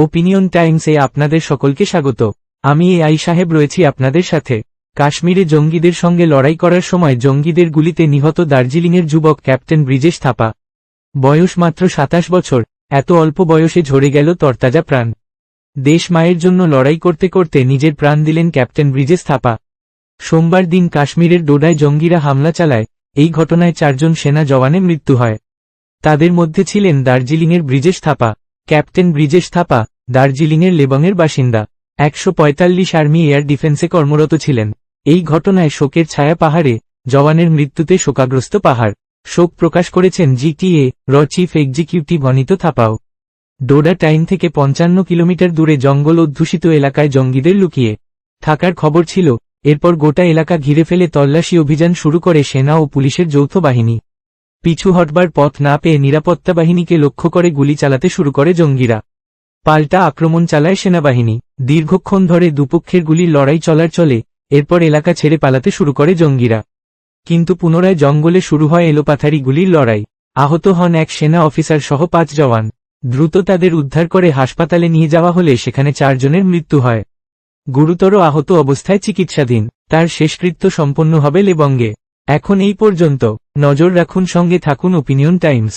Opinion টাইমসে আপনাদের সকলকে স্বাগত। আমি এ আই সাহেব রয়েছি আপনাদের সাথে। কাশ্মীরে জঙ্গিদের সঙ্গে লড়াই করার সময় জঙ্গিদের গুলিতে নিহত দার্জিলিংয়ের যুবক ক্যাপ্টেন ব্রিজেশ থাপা। বয়স মাত্র সাতাশ বছর, এত অল্প বয়সে ঝরে গেল তরতাজা প্রাণ। দেশ মায়ের জন্য লড়াই করতে করতে নিজের প্রাণ দিলেন ক্যাপ্টেন ব্রিজেশ থাপা। সোমবার দিন কাশ্মীরের ডোডায় জঙ্গিরা হামলা চালায়, এই ঘটনায় চারজন সেনা জওয়ানের মৃত্যু হয়। তাদের মধ্যে ছিলেন দার্জিলিংয়ের ব্রিজেশ থাপা, ক্যাপ্টেন ব্রিজেশ থাপা দার্জিলিংয়ের লেবংয়ের বাসিন্দা। একশো পঁয়তাল্লিশ আর্মি এয়ার ডিফেন্সে কর্মরত ছিলেন। এই ঘটনায় শোকের ছায়া পাহাড়ে জওয়ানের মৃত্যুতে শোকাগ্রস্ত পাহাড়। শোক প্রকাশ করেছেন জিটিএ র চিফ এক্সিকিউটিভ অনিত থাপাও। ডোডা টাইম থেকে পঞ্চান্ন কিলোমিটার দূরে জঙ্গল অধ্যুষিত এলাকায় জঙ্গিদের লুকিয়ে। থাকার খবর ছিল, এরপর গোটা এলাকা ঘিরে ফেলে তল্লাশি অভিযান শুরু করে সেনা ও পুলিশের যৌথ বাহিনী। পিছু হটবার পথ না পেয়ে নিরাপত্তা বাহিনীকে লক্ষ্য করে গুলি চালাতে শুরু করে জঙ্গিরা। পাল্টা আক্রমণ চালায় সেনাবাহিনী। দীর্ঘক্ষণ ধরে দুপক্ষের গুলির লড়াই চলার চলে, এরপর এলাকা ছেড়ে পালাতে শুরু করে জঙ্গিরা। কিন্তু পুনরায় জঙ্গলে শুরু হয় এলোপাথারি গুলির লড়াই। আহত হন এক সেনা অফিসার সহ পাঁচ জওয়ান। দ্রুত তাদের উদ্ধার করে হাসপাতালে নিয়ে যাওয়া হলে সেখানে চারজনের মৃত্যু হয়। গুরুতর আহত অবস্থায় চিকিৎসাধীন। তার শেষকৃত্য সম্পন্ন হবে লেবঙ্গে। এখন এই পর্যন্ত। নজর রাখুন সঙ্গে থাকুন ওপিনিয়ন টাইমস